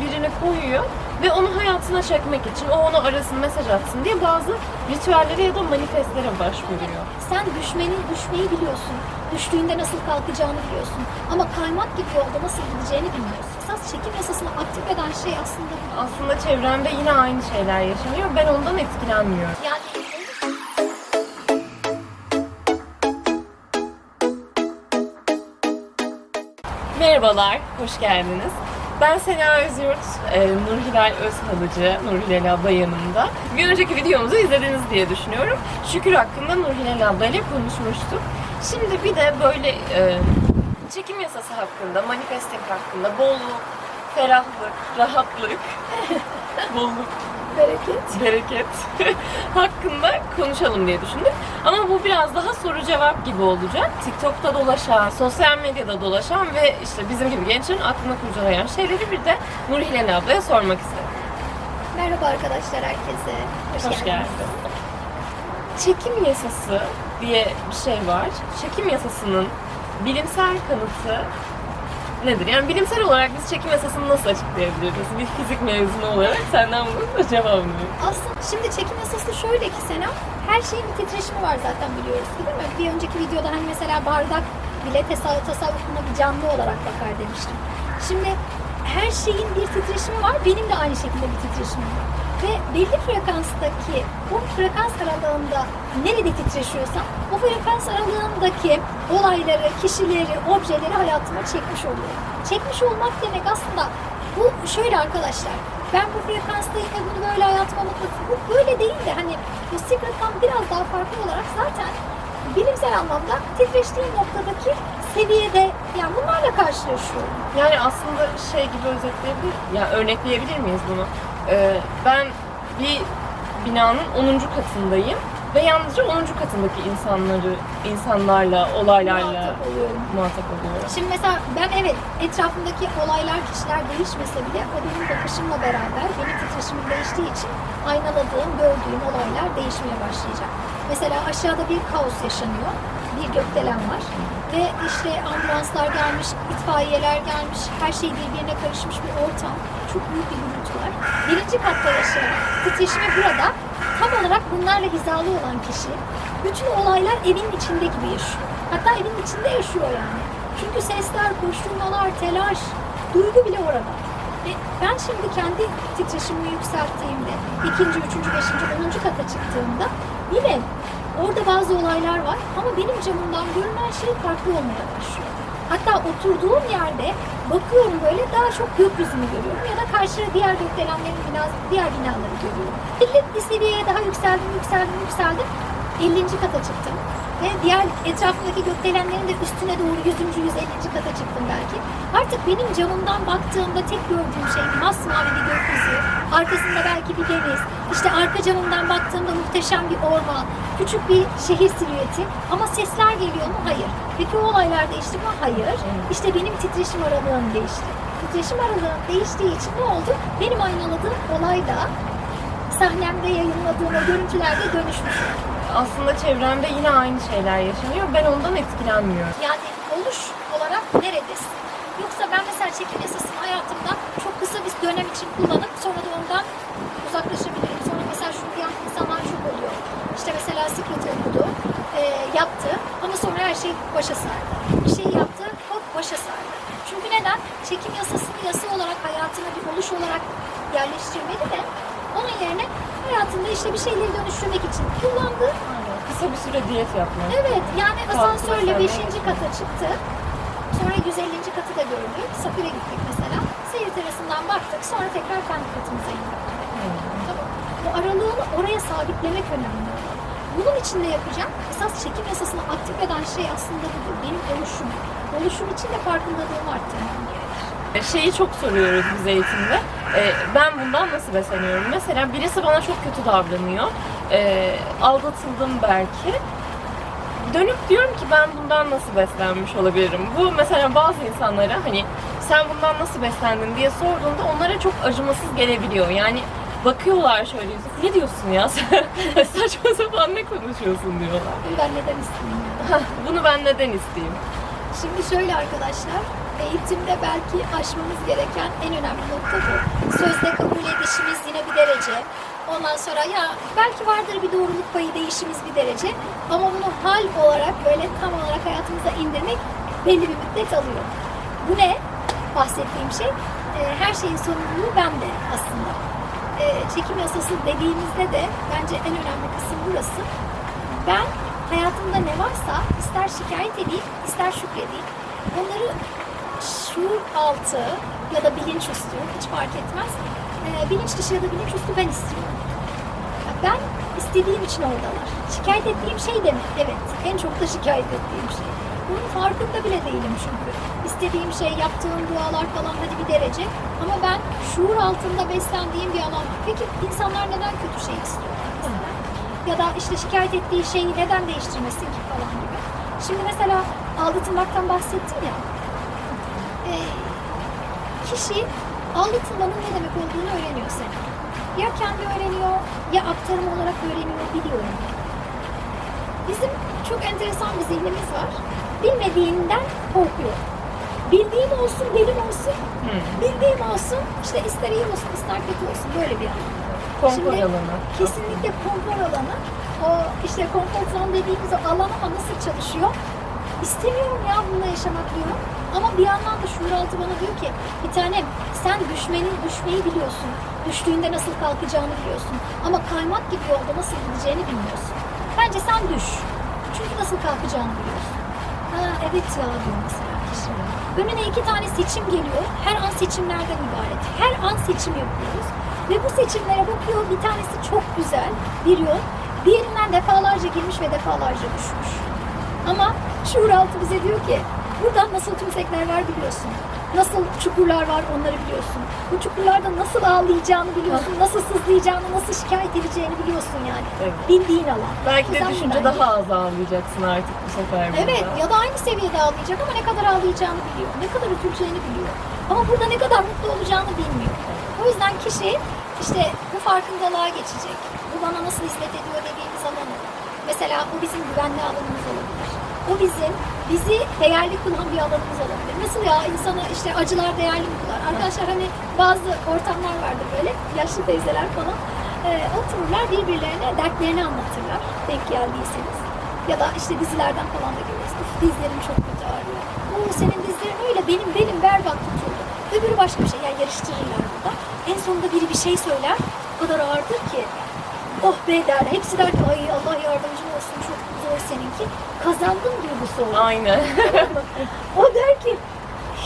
birini koyuyor ve onu hayatına çekmek için, o onu arasın, mesaj atsın diye bazı ritüellere ya da manifestlere başvuruyor. Sen düşmenin düşmeyi biliyorsun. Düştüğünde nasıl kalkacağını biliyorsun. Ama kaymak gibi yolda nasıl gideceğini bilmiyorsun. Esas çekim yasasını aktif eden şey aslında bu. Aslında çevremde yine aynı şeyler yaşanıyor. Ben ondan etkilenmiyorum. Yani Merhabalar, hoş geldiniz. Ben Sena Özyurt, e, Nur Hilal Özhalıcı, Nur Hilal abla yanımda. Bir önceki videomuzu izlediniz diye düşünüyorum. Şükür hakkında Nur Hilal abla ile konuşmuştuk. Şimdi bir de böyle e, çekim yasası hakkında, manifesting hakkında bolluk, ferahlık, rahatlık, bolluk, bereket. bereket hakkında konuşalım diye düşündük. Ama bu biraz daha soru cevap gibi olacak. TikTok'ta dolaşan, sosyal medyada dolaşan ve işte bizim gibi gençlerin aklına kurcalayan şeyleri bir de Nur Hilal ablaya sormak istedim. Merhaba arkadaşlar herkese. Hoş, Hoş geldiniz. geldin. Çekim yasası diye bir şey var. Çekim yasasının bilimsel kanıtı nedir? Yani bilimsel olarak biz çekim yasasını nasıl açıklayabiliriz? Bir fizik mezunu olarak senden bunun da cevabını Aslında şimdi çekim yasası şöyle ki Senem, her şeyin bir titreşimi var zaten biliyoruz değil mi? Bir önceki videoda hani mesela bardak bile tesa- tasavvufuna bir canlı olarak bakar demiştim. Şimdi her şeyin bir titreşimi var, benim de aynı şekilde bir titreşimim var. Ve belli frekanstaki, bu frekans aralığında nerede titreşiyorsam, o frekans aralığındaki olayları, kişileri, objeleri hayatıma çekmiş oluyorum. Çekmiş olmak demek aslında bu şöyle arkadaşlar, ben bu frekanstayım ve bunu böyle hayatıma mutlu Bu böyle değil de hani bu secret'tan biraz daha farklı olarak zaten bilimsel anlamda titreştiğim noktadaki seviyede yani bunlarla karşılaşıyorum. Yani aslında şey gibi özetleyebilir, ya örnekleyebilir miyiz bunu? Ee, ben bir binanın 10. katındayım ve yalnızca 10. katındaki insanları, insanlarla, olaylarla Muhatap oluyorum. muhatap oluyorum. Şimdi mesela ben evet etrafımdaki olaylar, kişiler değişmese bile o benim bakışımla beraber benim titreşimim değiştiği için aynaladığım, gördüğüm olaylar değişmeye başlayacak. Mesela aşağıda bir kaos yaşanıyor. Bir gökdelen var. Ve işte ambulanslar gelmiş, itfaiyeler gelmiş, her şey birbirine karışmış bir ortam. Çok büyük bir gürültü var. Birinci katta yaşayan titreşimi burada tam olarak bunlarla hizalı olan kişi bütün olaylar evin içinde gibi yaşıyor. Hatta evin içinde yaşıyor yani. Çünkü sesler, koşturmalar, telaş, duygu bile orada. Ve ben şimdi kendi titreşimimi yükselttiğimde, ikinci, üçüncü, beşinci, onuncu kata çıktığımda yine orada bazı olaylar var ama benim camımdan görünen şey farklı olmaya başlıyor. Hatta oturduğum yerde bakıyorum böyle daha çok gökyüzünü görüyorum ya da karşıda diğer gökdelenlerin biraz diğer binaları görüyorum. Belli bir seviyeye daha yükseldim, yükseldim, yükseldim. 50. kata çıktım. Ve diğer etrafındaki gökdelenlerin de üstüne doğru 100. 150. kata çıktım belki. Artık benim camımdan baktığımda tek gördüğüm şey masmavi bir gökyüzü. Arkasında belki bir deniz. İşte arka camımdan baktığımda muhteşem bir orman. Küçük bir şehir silüeti. Ama sesler geliyor mu? Hayır. Peki o olaylar değişti mi? Hayır. İşte benim titreşim aralığım değişti. Titreşim aralığım değiştiği için ne oldu? Benim aynaladığım olay da sahnemde yayınladığım o görüntülerde dönüşmüş. Aslında çevremde yine aynı şeyler yaşanıyor. Ben ondan etkilenmiyorum. Yani oluş olarak neredesin? Yoksa ben mesela çekim yasasını hayatımda çok kısa bir dönem için kullanıp sonra da ondan uzaklaşabilirim. Sonra mesela şunu diyen insanlar çok oluyor. İşte mesela Secret okudu, e, yaptı ama sonra her şey başa sardı. Bir şey yaptı, hop başa sardı. Çünkü neden? Çekim yasasını yasa olarak hayatına bir oluş olarak yerleştirmeli de onun yerine hayatında işte bir şeyleri dönüştürmek için kullandı. Kısa bir süre diyet yapmak. Evet yani asansörle mesela 5. kata çıktı. Sonra 150. katı da gördük. Safir'e gittik mesela. Seyir terasından baktık. Sonra tekrar kendi katımıza indik. Tamam. Bu aralığını oraya sabitlemek önemli. Bunun için de yapacağım. Esas çekim yasasını aktif eden şey aslında budur. Benim oluşum. Oluşum için de farkındalığımı arttırmam gerekir. Şeyi çok soruyoruz biz eğitimde. Ee, ben bundan nasıl besleniyorum? Mesela birisi bana çok kötü davranıyor. Ee, aldatıldım belki. Dönüp diyorum ki ben bundan nasıl beslenmiş olabilirim? Bu mesela bazı insanlara hani sen bundan nasıl beslendin diye sorduğunda onlara çok acımasız gelebiliyor. Yani bakıyorlar şöyle yüzüp ne diyorsun ya sen saçma sapan ne konuşuyorsun diyorlar. Bunu ben neden isteyeyim? Bunu ben neden isteyeyim? Şimdi şöyle arkadaşlar, eğitimde belki aşmamız gereken en önemli nokta bu. yine bir derece. Ondan sonra ya belki vardır bir doğruluk payı değişimiz bir derece. Ama bunu hal olarak böyle tam olarak hayatımıza indirmek belli bir müddet alıyor. Bu ne? Bahsettiğim şey e, her şeyin sorumluluğu bende aslında. E, çekim yasası dediğimizde de bence en önemli kısım burası. Ben hayatımda ne varsa ister şikayet edeyim, ister şükredeyim. Onları şuur altı ya da bilinçüstü hiç fark etmez. E, bilinç dışı ya da bilinçüstü ben istiyorum. Ben istediğim için oradalar. Şikayet ettiğim şey de mi? Evet. En çok da şikayet ettiğim şey. Bunun farkında bile değilim çünkü. İstediğim şey, yaptığım dualar falan hadi bir derece. Ama ben şuur altında beslendiğim bir alan. Peki insanlar neden kötü şey istiyorlar mesela? Ya da işte şikayet ettiği şeyi neden değiştirmesin ki falan gibi. Şimdi mesela aldatılmaktan bahsettim ya. Ee, kişi aldatılmanın ne demek olduğunu öğreniyor seni. Ya kendi öğreniyor ya aktarım olarak öğreniyor, biliyorum. Bizim çok enteresan bir zihnimiz var. Bilmediğinden korkuyor. Bildiğim olsun, benim olsun, Hı. bildiğim olsun, işte ister iyi olsun, ister kötü olsun böyle bir an. Konfor Şimdi alanı. Kesinlikle konfor alanı. O işte konfor zone dediğimiz o alan ama nasıl çalışıyor? İstemiyorum ya bununla yaşamak diyorum. Ama bir yandan da şuur altı bana diyor ki bir tanem sen düşmenin düşmeyi biliyorsun. Düştüğünde nasıl kalkacağını biliyorsun. Ama kaymak gibi yolda nasıl gideceğini bilmiyorsun. Bence sen düş. Çünkü nasıl kalkacağını biliyorsun. Ha evet ya diyor mesela kişi. Önüne iki tane seçim geliyor. Her an seçimlerden ibaret. Her an seçim yapıyoruz. Ve bu seçimlere bakıyor. Bir tanesi çok güzel bir yol. Diğerinden defalarca girmiş ve defalarca düşmüş. Ama şuur altı bize diyor ki buradan nasıl tümsekler var biliyorsun. Nasıl çukurlar var onları biliyorsun. Bu çukurlarda nasıl ağlayacağını biliyorsun. Nasıl sızlayacağını, nasıl şikayet edeceğini biliyorsun yani. Evet. Bildiğin alan. Belki de Sen düşünce buradan daha az ağlayacaksın artık bu sefer burada. Evet ya da aynı seviyede ağlayacak ama ne kadar ağlayacağını biliyor. Ne kadar üzüleceğini biliyor. Ama burada ne kadar mutlu olacağını bilmiyor. O yüzden kişi işte bu farkındalığa geçecek. Bu bana nasıl hizmet ediyor dediğimiz alanı. Mesela bu bizim güvenli alanımız olabilir. O bizim bizi değerli kılan bir alanımız olabilir. Nasıl ya insana işte acılar değerli mi kılar? Arkadaşlar hani bazı ortamlar vardır böyle yaşlı teyzeler falan. Ee, otururlar birbirlerine dertlerini anlatırlar denk geldiyseniz. Ya da işte dizilerden falan da görüyoruz. Dizlerim çok kötü ağrıyor. Oo senin dizlerin öyle benim benim berbat tutuldu. Öbürü başka bir şey yani yarıştırırlar burada. En sonunda biri bir şey söyler. O kadar ağırdır ki oh be der. Hepsi der ki ay Allah yardımcın olsun çok zor seninki. Kazandım duygusu olur. Aynen. O der ki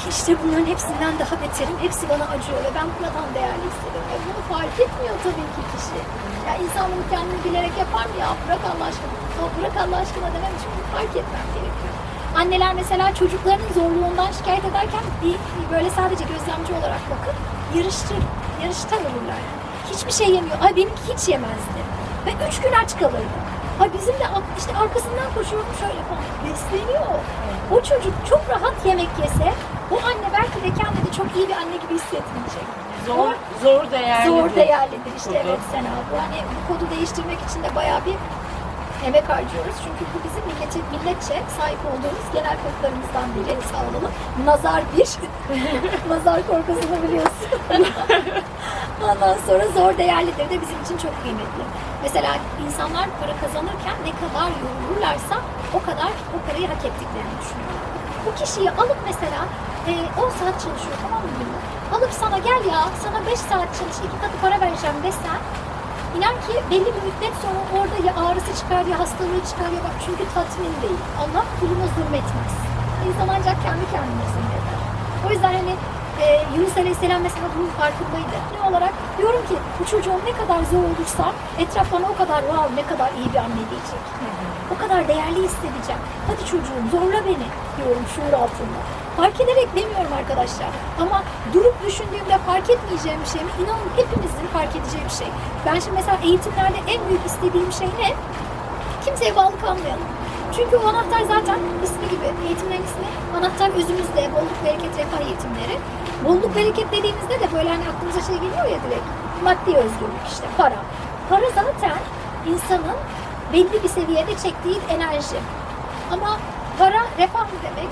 işte bunların hepsinden daha beterim. Hepsi bana acıyor ve ben buradan değerli hissediyorum. Ve bunu fark etmiyor tabii ki kişi. Ya insan bunu kendini bilerek yapar mı ya? Bırak Allah aşkına. O bırak Allah aşkına demem için bunu fark etmem gerekiyor. Anneler mesela çocuklarının zorluğundan şikayet ederken bir, bir böyle sadece gözlemci olarak bakıp yarıştır, yarıştan olurlar. Hiçbir şey yemiyor. Ay benimki hiç yemezdi. Ve üç gün aç kalırdı. Ay bizim de işte arkasından koşuyorum şöyle falan. Besleniyor. O çocuk çok rahat yemek yese o anne belki de kendini çok iyi bir anne gibi hissetmeyecek. Zor, zor değerli. Zor değerlidir işte Tabii. evet Sena. Bu hani bu kodu değiştirmek için de bayağı bir emek harcıyoruz. Çünkü bu bizim millete, milletçe sahip olduğumuz genel kodlarımızdan biri. Sağ olalım. Nazar bir. Nazar korkusunu biliyorsun. Ondan sonra zor değerlidir de bizim için çok kıymetli. Mesela insanlar para kazanırken ne kadar yorulurlarsa o kadar o parayı hak ettiklerini düşünüyorlar. Bu kişiyi alıp mesela e, 10 saat çalışıyor tamam mı? Alıp sana gel ya sana 5 saat çalış iki katı para vereceğim desen İnan ki belli bir müddet sonra orada ya ağrısı çıkar ya hastalığı çıkar ya bak çünkü tatmin değil. Allah kuluna zulmetmez. İnsan ancak kendi kendine zulmeder. O yüzden hani e, Yunus Aleyhisselam mesela bunun farkındaydı. Ne olarak diyorum ki bu çocuğun ne kadar zor olursa etraf bana o kadar wow ne kadar iyi bir anne diyecek. O kadar değerli hissedeceğim. Hadi çocuğum zorla beni diyorum şuur altında. Fark ederek demiyorum arkadaşlar. Ama durup düşündüğümde fark etmeyeceğim bir şey mi? İnanın hepimizin fark edeceği bir şey. Ben şimdi mesela eğitimlerde en büyük istediğim şey ne? Kimseye bağlı kalmayalım. Çünkü o anahtar zaten ismi gibi, eğitimlerin ismi. Anahtar özümüzde, bolluk, bereket, refah eğitimleri. Bolluk, bereket dediğimizde de böyle hani aklımıza şey geliyor ya direkt. Maddi özgürlük işte, para. Para zaten insanın belli bir seviyede çektiği enerji. Ama para refah mı demek?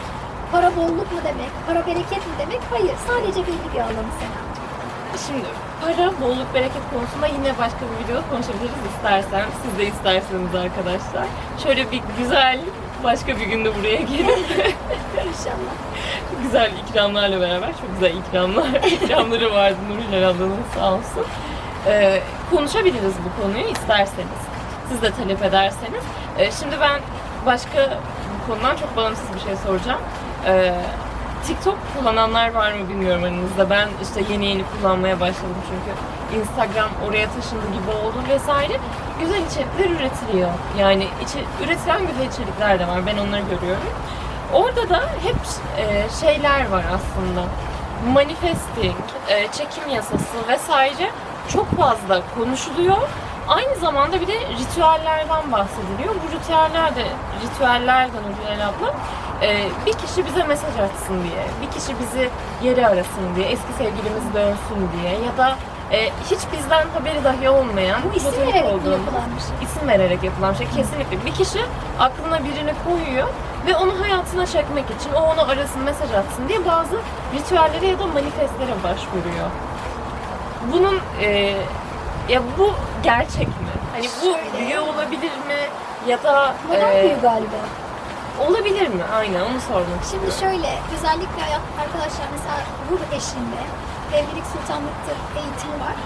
Para bolluk mu demek? Para bereket mi demek? Hayır. Sadece belli bir alanı Sena. Şimdi para, bolluk, bereket konusunda yine başka bir videoda konuşabiliriz istersen. Siz de isterseniz arkadaşlar. Şöyle bir güzel başka bir günde buraya gelin. İnşallah. güzel ikramlarla beraber çok güzel ikramlar, ikramları vardı Nurgül ablanın sağ olsun. Ee, konuşabiliriz bu konuyu isterseniz. Siz de talep ederseniz. Ee, şimdi ben başka bu konudan çok bağımsız bir şey soracağım. Ee, TikTok kullananlar var mı bilmiyorum aranızda. Ben işte yeni yeni kullanmaya başladım çünkü Instagram oraya taşındı gibi oldu vesaire. Güzel içerikler üretiliyor. Yani içi, üretilen güzel içerikler de var. Ben onları görüyorum. Orada da hep e, şeyler var aslında. Manifesting, e, çekim yasası vesaire çok fazla konuşuluyor. Aynı zamanda bir de ritüellerden bahsediliyor. Bu ritüeller de ritüellerden Hülya abla e, bir kişi bize mesaj atsın diye, bir kişi bizi geri arasın diye, eski sevgilimiz dönsün diye ya da e, hiç bizden haberi dahi olmayan Bu isim vererek olduğumuz- yapılan bir şey? isim vererek yapılan şey kesinlikle. Bir kişi aklına birini koyuyor ve onu hayatına çekmek için o onu arasın, mesaj atsın diye bazı ritüellere ya da manifestlere başvuruyor. Bunun e, ya bu gerçek mi? Hani bu büyü olabilir mi? Ya da Modern e, büyü galiba. Olabilir mi? Aynen onu sormak Şimdi istiyorum. şöyle, özellikle arkadaşlar mesela ruh eşinde evlilik sultanlıktır eğitimi var.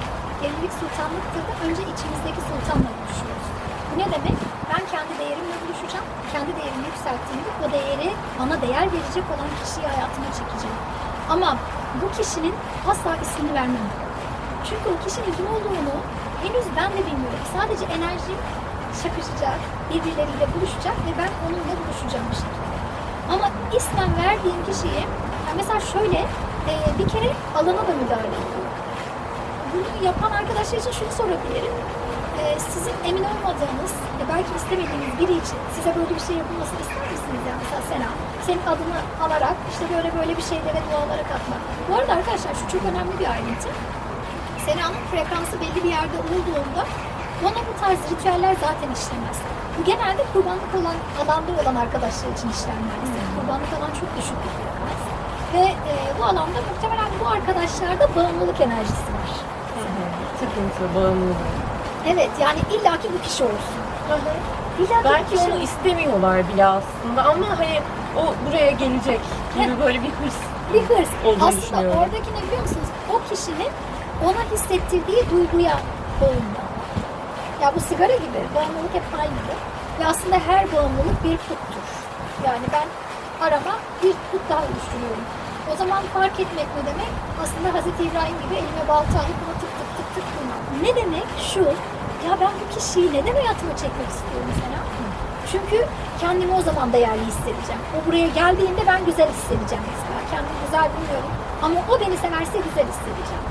Evlilik sultanlıktır da önce içimizdeki sultanla buluşuyoruz. Bu ne demek? Ben kendi değerimle buluşacağım. Kendi değerimi yükselttiğimde o değeri bana değer verecek olan kişiyi hayatıma çekeceğim. Ama bu kişinin asla ismini vermem. Çünkü o kişinin kim olduğunu henüz ben de bilmiyorum. Sadece enerjim çakışacak, birbirleriyle buluşacak ve ben onunla buluşacağım bir şekilde. Ama ismen verdiğim kişiye, yani mesela şöyle, e, bir kere alana da müdahale ediyor. Bunu yapan arkadaşlar için şunu sorabilirim. E, sizin emin olmadığınız, e, belki istemediğiniz biri için size böyle bir şey yapılmasını ister misiniz? Yani mesela Sena, senin adını alarak işte böyle böyle bir şeylere dualara katmak. Bu arada arkadaşlar şu çok önemli bir ayrıntı. Sena'nın frekansı belli bir yerde olduğunda ona bu tarz ritüeller zaten işlemez. Bu genelde kurbanlık olan alanda olan arkadaşlar için işler maalesef. Kurbanlık alan çok düşük bir frekans. Ve e, bu alanda muhtemelen bu arkadaşlarda bağımlılık enerjisi var. Hı. Sıkıntı, bağımlılık. Evet yani illaki bu kişi olsun. İllaki Belki kişi onu istemiyorlar bile aslında ama hani o buraya gelecek gibi böyle bir hırs bir hırs. olduğunu Aslında oradaki ne biliyor musunuz? O kişinin ona hissettirdiği duyguya bağımlı. Ya bu sigara gibi bağımlılık hep aynıdır. Ve aslında her bağımlılık bir puttur. Yani ben arama bir put daha oluşturuyorum. O zaman fark etmek ne demek? Aslında Hz. İbrahim gibi elime balta alıp buna tık tık tık tık vurmak. Ne demek? Şu, ya ben bu kişiyi neden hayatıma çekmek istiyorum mesela? Çünkü kendimi o zaman değerli hissedeceğim. O buraya geldiğinde ben güzel hissedeceğim mesela. Kendimi güzel bilmiyorum. Ama o beni severse güzel hissedeceğim.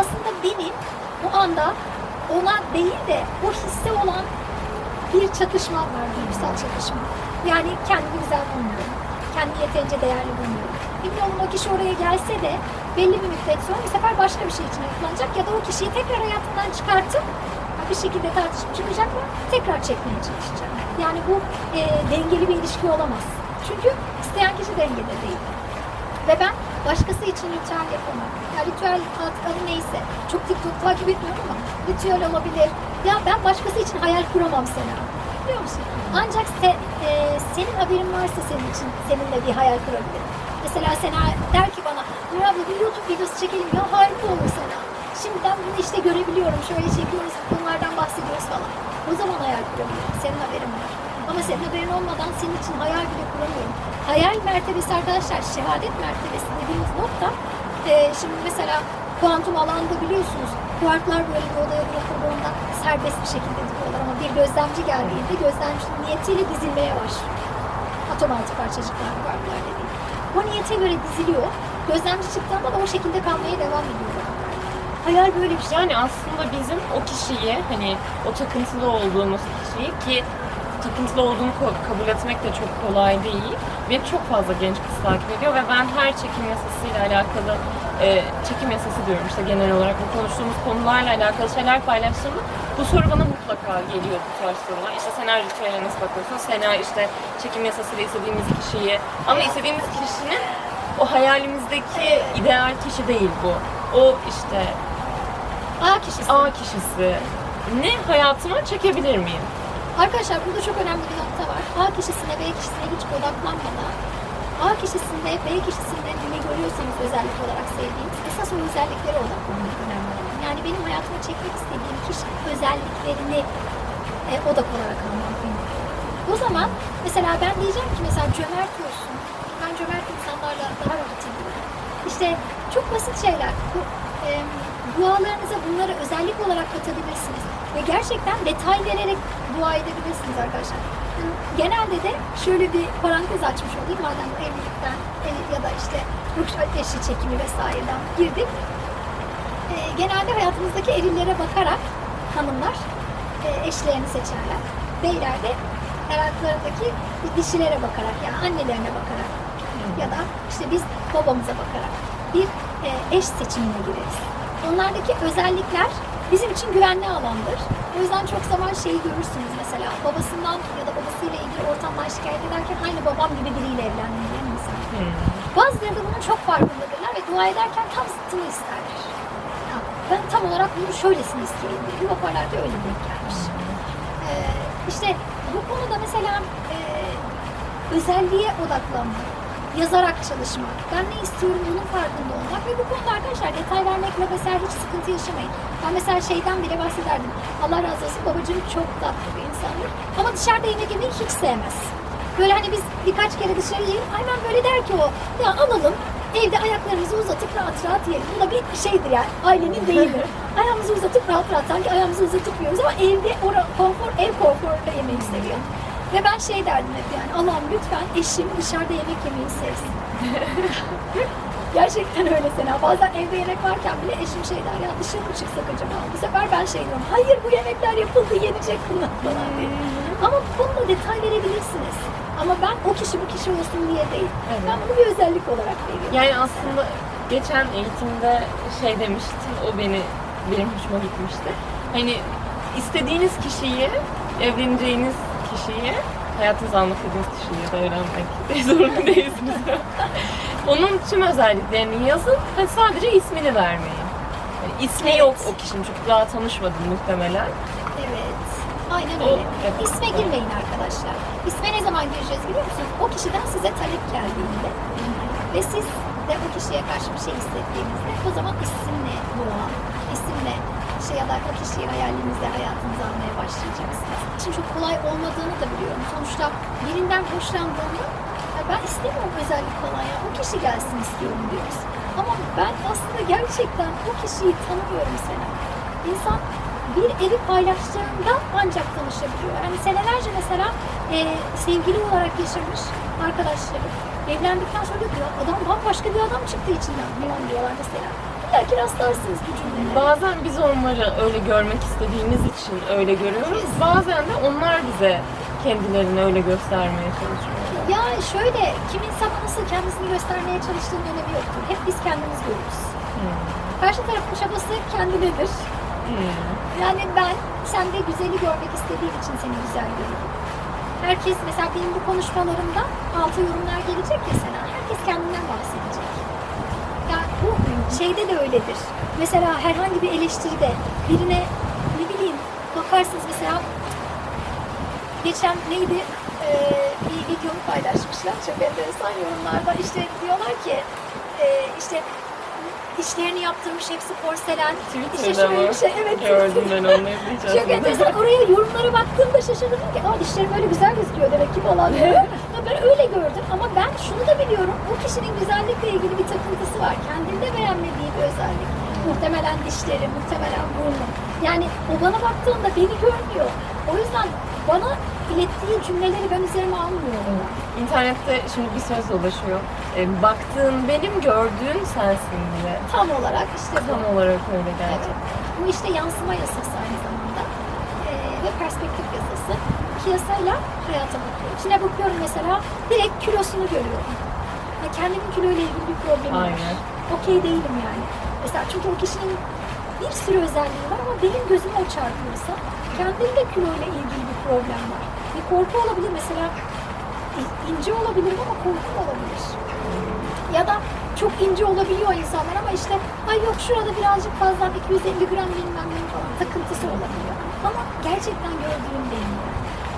Aslında benim o anda ona değil de o hisse olan bir çatışma var, duygusal çatışma. Yani kendimi güzel bulmuyorum. Kendimi yeterince değerli bulmuyorum. Bilmiyorum o kişi oraya gelse de belli bir müddet sonra bu sefer başka bir şey için yapılacak ya da o kişiyi tekrar hayatından çıkartıp bir şekilde tartışıp çıkacaklar, tekrar çekmeye çalışacak. Yani bu e, dengeli bir ilişki olamaz. Çünkü isteyen kişi dengede değil. Ve ben başkası için ritüel yapamam. Ya ritüel artık adı neyse. Çok TikTok takip etmiyorum ama ritüel olabilir. Ya ben başkası için hayal kuramam Sena. Biliyor musun? Ancak se- e, senin haberin varsa senin için seninle bir hayal kurabilirim. Mesela Sena der ki bana, Nur abla bir YouTube videosu çekelim ya harika olur Sena. Şimdiden bunu işte görebiliyorum, şöyle çekiyoruz, bunlardan bahsediyoruz falan. O zaman hayal kurabilirim, senin haberin var. Ama senin haberin olmadan senin için hayal bile kuramıyorum. Hayal mertebesi arkadaşlar, şehadet mertebesi dediğimiz nokta, e, şimdi mesela kuantum alanda biliyorsunuz, kuarklar böyle bir odaya bırakıldığında serbest bir şekilde diyorlar ama bir gözlemci geldiğinde gözlemcinin niyetiyle dizilmeye başlıyor. Atom altı parçacıklar kuarklar dediğim. O niyete göre diziliyor. Gözlemci çıktığında da o şekilde kalmaya devam ediyor. Hayal böyle bir şey. Yani aslında bizim o kişiyi hani o takıntılı olduğumuz kişiyi ki takıntılı olduğunu kabul etmek de çok kolay değil. Beni çok fazla genç kız takip ediyor ve ben her çekim yasasıyla alakalı e, çekim yasası diyorum işte genel olarak bu konuştuğumuz konularla alakalı şeyler paylaştığımda bu soru bana mutlaka geliyor bu tarz sorular. İşte Sena ritüeline nasıl bakıyorsun? Sena işte çekim yasasıyla istediğimiz kişiyi ama istediğimiz kişinin o hayalimizdeki ideal kişi değil bu. O işte A kişisi. A kişisi ne hayatıma çekebilir miyim? Arkadaşlar burada çok önemli bir nokta var. A kişisine B kişisine hiç odaklanmadan A kişisinde B kişisinde ne görüyorsanız özellik olarak sevdiğiniz esas o özelliklere odaklanmak önemli. Yani benim hayatıma çekmek istediğim kişi özelliklerini e, odak olarak almam kıymetli. O zaman mesela ben diyeceğim ki mesela cömert olsun. Ben cömert insanlarla daha rahat ediyorum. İşte çok basit şeyler. Bu, e, dualarınıza bunları özellik olarak katabilirsiniz. Ve gerçekten detay vererek dua edebilirsiniz arkadaşlar. Genelde de şöyle bir parantez açmış olayım. Madem evlilikten e, ya da işte ruh ateşi çekimi vesaireden girdik. E, genelde hayatımızdaki erillere bakarak hanımlar e, eşlerini seçerler. Beyler de hayatlarındaki dişilere bakarak yani annelerine bakarak ya da işte biz babamıza bakarak bir e, eş seçimine gireriz. Onlardaki özellikler bizim için güvenli alandır. O yüzden çok zaman şeyi görürsünüz mesela babasından ya da babasıyla ilgili ortamdan şikayet ederken aynı babam gibi biriyle evlendim diyen insan. Bazıları da bunun çok farkındadırlar ve dua ederken tam zıttını isterler. Ya, ben tam olarak bunu şöylesini istiyorum diye. Hoparlörde öyle denk gelmiş. Ee, işte bu konuda mesela e, özelliğe odaklanmak, yazarak çalışmak, ben ne istiyorum bunun farkında olmak ve bu konuda arkadaşlar detay vermekle mesela hiç sıkıntı yaşamayın. Ben mesela şeyden bile bahsederdim. Allah razı olsun babacığım çok tatlı bir insandır. Ama dışarıda yemek yemeyi hiç sevmez. Böyle hani biz birkaç kere dışarı yiyelim, aynen böyle der ki o, ya alalım, evde ayaklarımızı uzatıp rahat rahat yiyelim. Bu da bir şeydir yani, ailenin deyimidir. Ayağımızı uzatıp rahat rahat, sanki ayağımızı uzatıp yiyoruz ama evde ora, konfor, ev konforunda yemeyi seviyor. Ve ben şey derdim hep yani Allah'ım lütfen eşim dışarıda yemek yemeyi sevsin. Gerçekten öyle Sena. Bazen evde yemek varken bile eşim şey der ya dışarı mı çıksak acaba? Bu sefer ben şey diyorum hayır bu yemekler yapıldı yenecek bunlar falan diye. Ama bu konuda detay verebilirsiniz. Ama ben o kişi bu kişi olsun diye değil. Evet. Ben bunu bir özellik olarak veriyorum. Yani aslında geçen eğitimde şey demiştin, o beni benim hoşuma gitmişti. Hani istediğiniz kişiyi, evleneceğiniz kişiyi, hayatınızı istediğiniz kişiyi öğrenmek zorunda değilsiniz. Onun tüm özelliklerini yazın, hani sadece ismini vermeyin. Yani ismi Evet. yok o kişinin çünkü daha tanışmadın muhtemelen. Evet. Aynen O- öyle. evet. İsme girmeyin arkadaşlar. İsme ne zaman gireceğiz biliyor musunuz? O kişiden size talep geldiğinde ve siz de o kişiye karşı bir şey hissettiğinizde o zaman isimle dua, isimle şey ya da kişiyi hayalinizde hayatınıza almaya başlayacaksınız. Şimdi çok kolay olmadığını da biliyorum. Sonuçta birinden hoşlandığında "Ya ben istemiyorum özellik falan ya o kişi gelsin istiyorum diyoruz. Ama ben aslında gerçekten o kişiyi tanımıyorum Sena. İnsan bir evi paylaştığında ancak tanışabiliyor. Yani senelerce mesela e, sevgili olarak yaşamış arkadaşlarım evlendikten sonra diyor ki "Ya adam bambaşka bir adam çıktı içinden falan diyorlar mesela. Belki rastlarsınız cümlelere. Bazen biz onları öyle görmek istediğimiz için öyle görüyoruz. Bazen de onlar bize kendilerini öyle göstermeye çalışıyor. Ya şöyle, kim insan nasıl kendisini göstermeye çalıştığının önemi yoktur. Hep biz kendimiz görürüz. Hmm. Karşı tarafın çabası kendinedir. Hmm. Yani ben sende güzeli görmek istediğim için seni güzel görüyorum. Herkes mesela benim bu konuşmalarımda altı yorumlar gelecek ya sana. Herkes kendinden bahsedecek. Şeyde de öyledir. Mesela herhangi bir eleştiride birine ne bileyim bakarsınız mesela geçen neydi Ee, bir videomu paylaşmışlar çok enteresan yorumlarda işte diyorlar ki e, işte dişlerini yaptırmış hepsi porselen. İşte şöyle bir şey evet Gördüm ben onu izleyeceğim. çok enteresan. Oraya yorumlara baktığımda şaşırdım ki aa dişleri böyle güzel gözüküyor. Demek ki falan ben öyle gördüm ama ben şunu da biliyorum. O kişinin güzellikle ilgili bir takıntısı var. Kendinde beğenmediği bir özellik. Muhtemelen dişleri, muhtemelen burnu. Yani o bana baktığında beni görmüyor. O yüzden bana ilettiği cümleleri ben üzerime almıyorum. İnternette şimdi bir söz dolaşıyor. E, baktığın benim, gördüğün sensin diye. Tam olarak işte bu. Tam olarak öyle gerçekten. Evet. Bu işte yansıma yasası aynı zamanda. Ee, ve perspektif yasası. İki yasayla hayata bakıyorum. İçine bakıyorum mesela direkt kilosunu görüyorum. Ya kendimin kiloyla ilgili bir problemim var. Aynen. Okey değilim yani. Mesela çünkü o kişinin bir sürü özelliği var ama benim gözüme o çarpıyorsa kendimde kiloyla ilgili bir problem var. Bir korku olabilir mesela in- ince olabilirim ama korku olabilir. Ya da çok ince olabiliyor insanlar ama işte ay yok şurada birazcık fazla 250 gram bilmem ne falan takıntısı olabiliyor. Ama gerçekten gördüğüm değil.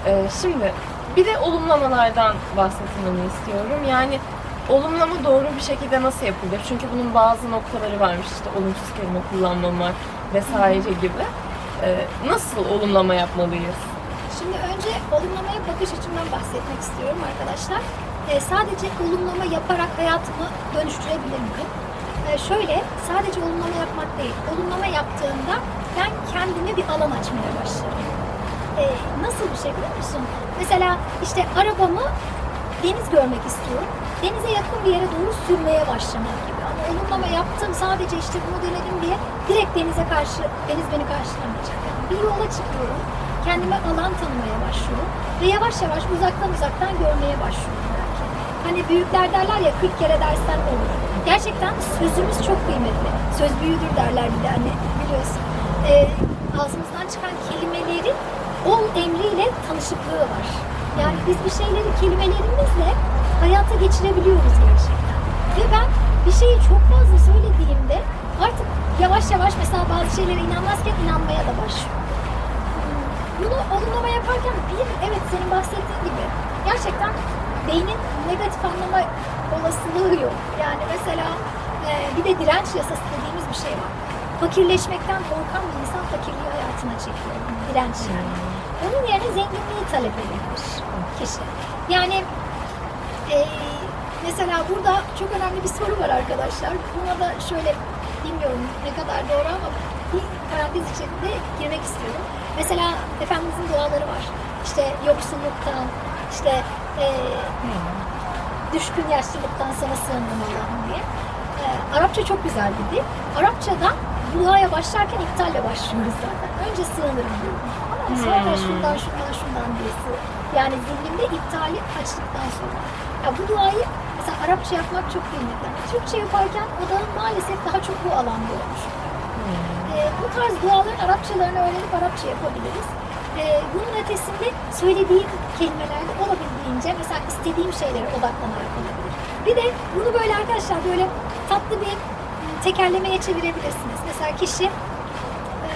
Ee, şimdi bir de olumlamalardan bahsetmeni istiyorum. Yani olumlama doğru bir şekilde nasıl yapılır? Çünkü bunun bazı noktaları varmış işte olumsuz kelime kullanmamak vesaire gibi. Ee, nasıl olumlama yapmalıyız? Şimdi önce olumlamaya bakış açımdan bahsetmek istiyorum arkadaşlar. Ee, sadece olumlama yaparak hayatımı dönüştürebilir miyim? Ee, şöyle, sadece olumlama yapmak değil. Olumlama yaptığımda ben kendime bir alan açmaya başlarım. Ee, nasıl bir şey biliyor musun? Mesela işte arabamı deniz görmek istiyorum. Denize yakın bir yere doğru sürmeye başlamak gibi. Ama olumlama yaptım sadece işte bunu denedim diye direkt denize karşı, deniz beni karşılamayacak. Yani bir yola çıkıyorum, kendime alan tanımaya başlıyorum ve yavaş yavaş uzaktan uzaktan görmeye başlıyorum belki. Hani büyükler derler ya 40 kere dersten olur. Gerçekten sözümüz çok kıymetli. Söz büyüdür derler bir de hani biliyorsun. Ee, ağzımızdan çıkan kelimelerin ol emriyle tanışıklığı var. Yani biz bir şeyleri kelimelerimizle hayata geçirebiliyoruz gerçekten. Ve ben bir şeyi çok fazla söylediğimde artık yavaş yavaş mesela bazı şeylere inanmazken inanmaya da başlıyorum. Bunu olumlama yaparken bir, evet senin bahsettiğin gibi gerçekten beynin negatif anlama olasılığı yok. Yani mesela e, bir de direnç yasası dediğimiz bir şey var. Fakirleşmekten korkan bir insan fakirliği hayatına çekiyor. Direnç yani. Onun yerine zenginliği talep edebilir kişi. Yani e, mesela burada çok önemli bir soru var arkadaşlar. Buna da şöyle bilmiyorum ne kadar doğru ama bir parantez içinde girmek istiyorum. Mesela Efendimizin duaları var. İşte yoksulluktan, işte e, düşkün yaşlılıktan sana sığındım Allah'ım diye. E, Arapça çok güzel bir dil. Arapçada duaya başlarken iptalle başlıyoruz zaten. Önce sığınırım diyorum. Sonra Hmm. şundan şundan şundan sığ- Yani zihnimde iptali açtıktan sonra. Ya bu duayı mesela Arapça yapmak çok kıymetli. Türkçe yaparken o da maalesef daha çok bu alanda olmuş. Ee, bu tarz duaların Arapçalarını öğrenip Arapça yapabiliriz. Ee, bunun ötesinde söylediğim kelimelerde olabildiğince mesela istediğim şeylere odaklanarak olabilir. Bir de bunu böyle arkadaşlar böyle tatlı bir m, tekerlemeye çevirebilirsiniz. Mesela kişi e,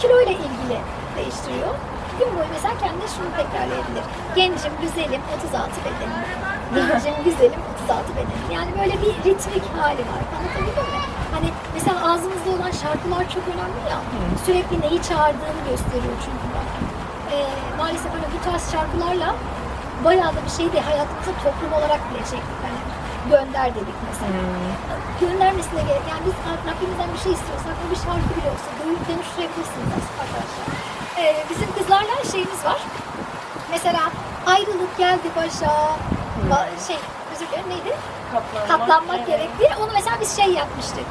kilo ile ilgili değiştiriyor. Gün boyu mesela kendine şunu tekrarlayabilir. Gencim, güzelim, 36 bedenim. Gencim, güzelim, 36 bedenim. Yani böyle bir ritmik hali var. Anlatabildim mi? Hani mesela ağzımızda olan şarkılar çok önemli ya. Sürekli neyi çağırdığını gösteriyor çünkü bana. Ee, maalesef hani bu tarz şarkılarla bayağı da bir şeyi de hayatımıza toplum olarak bile çektik. Hani gönder dedik mesela. Göndermesine gerek. Yani biz Rabbimizden bir şey istiyorsak o bir şarkı bile olsa dönüp dönüştürebilirsiniz arkadaşlar. Ee, bizim kızlarla şeyimiz var. Mesela ayrılık geldi başa. Ba- Şey, özür dilerim neydi? Katlanmak, katlanmak evet. gerekli. Onu mesela biz şey yapmıştık.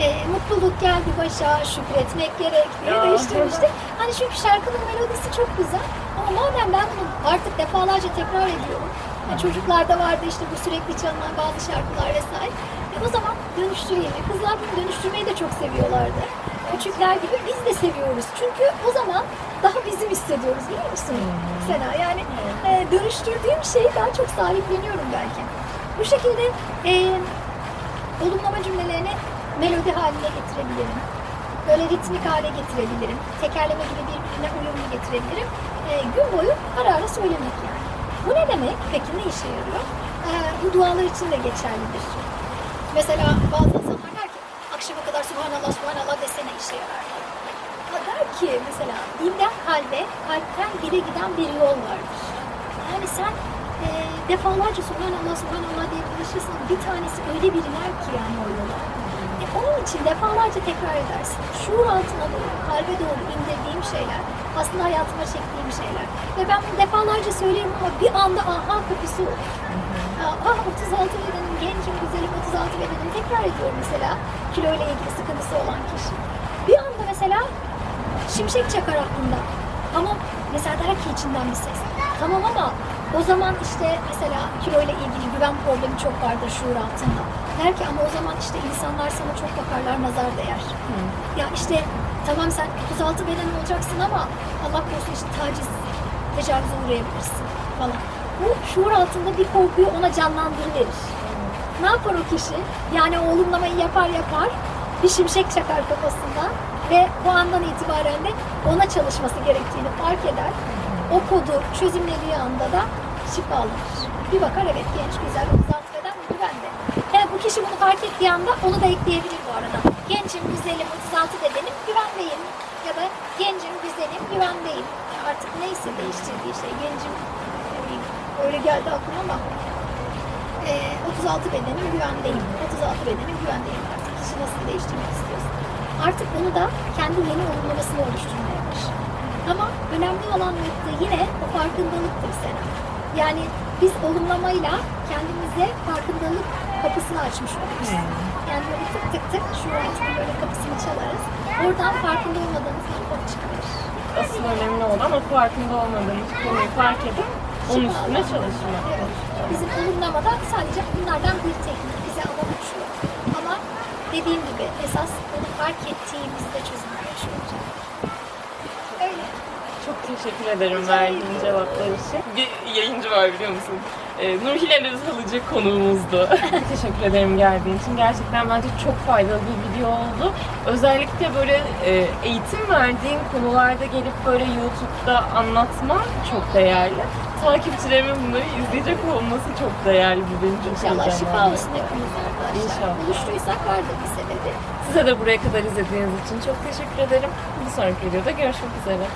Ee, mutluluk geldi başa, şükretmek gerek diye Ya. değiştirmiştik. Hani çünkü şarkının melodisi çok güzel. Ama madem ben bunu artık defalarca tekrar ediyorum. Ya çocuklarda vardı işte bu sürekli çalınan bazı şarkılar vesaire. E o zaman dönüştüreyim. E Kızlar bunu dönüştürmeyi de çok seviyorlardı. Küçükler gibi biz de seviyoruz. Çünkü o zaman daha bizim hissediyoruz biliyor musun Sena? Yani e, dönüştürdüğüm şeyi daha çok sahipleniyorum belki. Bu şekilde e, olumlama cümlelerini melodi haline getirebilirim. Böyle ritmik hale getirebilirim. Tekerleme gibi birbirine uyumlu getirebilirim. E, gün boyu ara ara söylemek yani. Bu ne demek? Peki ne işe yarıyor? E, bu dualar için de geçerlidir. Mesela bazı akşama kadar subhanallah subhanallah desene işe yarar. Ha der ki mesela dilden kalbe, kalpten dile giden bir yol vardır. Yani sen e, defalarca subhanallah subhanallah diye konuşursan bir tanesi öyle bir iner ki yani o yola. E, onun için defalarca tekrar edersin. Şuur altına doğru, kalbe doğru indirdiğim şeyler, aslında hayatıma çektiğim şeyler. Ve ben bunu defalarca söyleyeyim ama bir anda aha kapısı olur. Ah 36 bedenim, gencim, güzelim 36 bedenim. Tekrar ediyorum mesela kilo ile ilgili sıkıntısı olan kişi. Bir anda mesela şimşek çakar aklında. Tamam mesela der ki içinden bir ses. Tamam ama o zaman işte mesela kilo ile ilgili güven problemi çok vardır şuur altında. Der ki ama o zaman işte insanlar sana çok bakarlar nazar değer. Ya işte tamam sen 36 beden olacaksın ama Allah korusun işte taciz, tecavüze uğrayabilirsin falan. Bu şuur altında bir korkuyu ona canlandırıverir. Ne yapar o kişi? Yani o olumlamayı yapar yapar, bir şimşek çakar kafasında ve bu andan itibaren de ona çalışması gerektiğini fark eder. O kodu çözümlediği anda da şifalanır. Bir bakar evet genç, güzel, 36 beden ve güvende. Yani bu kişi bunu fark ettiği anda onu da ekleyebilir bu arada. Gencim, güzelim, 36 bedenim, güvendeyim. Ya da gencim, güzelim, güvendeyim. Artık neyse değiştirdiği şey. Gencim, öyle geldi aklıma ama ee, 36 bedenim güvendeyim. 36 bedenim güvendeyim artık. Kişi nasıl değiştirmek istiyorsa. Artık onu da kendi yeni olumlamasını oluşturmaya başlar. Ama önemli olan nokta yine o farkındalıktır Sena. Yani biz olumlamayla kendimize farkındalık kapısını açmış oluruz. Yani böyle tık tık tık şu rahatın böyle kapısını çalarız. Oradan farkında olmadığımız bir konu çıkabilir. Asıl önemli olan o farkında olmadığımız konuyu fark edip onun üstüne çalışmak. Evet. Bizim olumlamada sadece bunlardan bir teknik bize uçuyor. Ama dediğim gibi esas onu fark ettiğimizde çözümler olacak. Öyle. Çok teşekkür ederim Rica verdiğin cevaplar için. Bir yayıncı var biliyor musun? Ee, Nurhile Rızalıcı konuğumuzdu. teşekkür ederim geldiğin için. Gerçekten bence çok faydalı bir video oldu. Özellikle böyle e, eğitim verdiğin konularda gelip böyle YouTube'da anlatman çok değerli. Takipçilerimin bunları izleyecek olması çok değerli benim için. İnşallah şifa olsun hepimiz arkadaşlar. İnşallah. Buluştuysak vardır bir sebebi. Size de buraya kadar izlediğiniz için çok teşekkür ederim. Bir sonraki videoda görüşmek üzere.